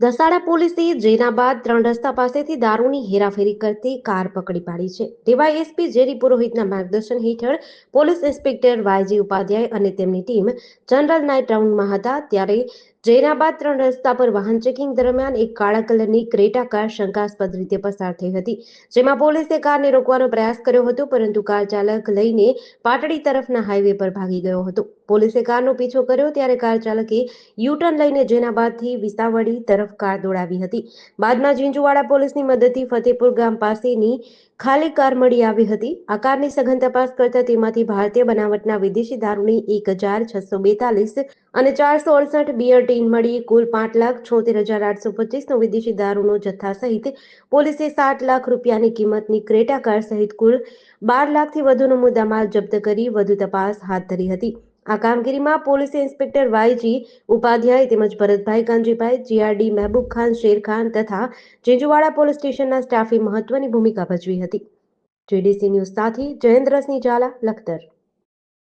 દસાડા પોલીસે જૈનાબાદ ત્રણ રસ્તા પાસેથી દારૂની હેરાફેરી કરતી કાર પકડી પાડી છે. ડીવાયએસપી જેરી પુરોહિતના માર્ગદર્શન હેઠળ પોલીસ ઇન્સ્પેક્ટર વાયજી ઉપાધ્યાય અને તેમની ટીમ જનરલ નાઇટ રાઉન્ડમાં હતા ત્યારે જૈનાબાદ ત્રણ રસ્તા પર વાહન ચેકિંગ દરમિયાન એક કાળા કલરની ક્રેટા કાર શંકાસ્પદ રીતે પસાર થઈ હતી. જેમાં પોલીસે કારને રોકવાનો પ્રયાસ કર્યો હતો, પરંતુ કાર ચાલક લઈને પાટડી તરફના હાઈવે પર ભાગી ગયો હતો. પોલીસે કારનો પીછો કર્યો ત્યારે કાર ચાલકે યુટર્ન લઈને જેનાબાદથી વિસાવડી તરફ કાર દોડાવી હતી. બાદમાં ઝીંઝુવાડા પોલીસની મદદથી ફતેપુર ગામ પાસેની ખાલી કાર મળી આવી હતી. આ કારની સઘન તપાસ કરતા તેમાંથી ભારતીય બનાવટના વિદેશી દારૂની એક હજાર છસો બેતાલીસ અને ચારસો અડસઠ બિયર ટીન મળી. કુલ પાંચ લાખ છોતેર હજાર આઠસો પચીસનો વિદેશી દારૂનો જથ્થા સહિત પોલીસે સાત લાખ રૂપિયાની કિંમતની ક્રેટા કાર સહિત કુલ બાર લાખથી વધુનો મુદ્દામાલ જપ્ત કરી વધુ તપાસ હાથ ધરી હતી. આ કામગીરીમાં પોલીસ ઇન્સ્પેક્ટર વાયજી ઉપાધ્યાય તેમજ ભરતભાઈ કાંજીભાઈ જીઆરડી મહેબૂબ ખાન શેરખાન તથા જેજુવાડા પોલીસ સ્ટેશનના સ્ટાફે મહત્વની ભૂમિકા ભજવી હતી. જેડીસી ન્યૂઝ સાથે જયેન્દ્રસિંહ ઝાલા, લખતર.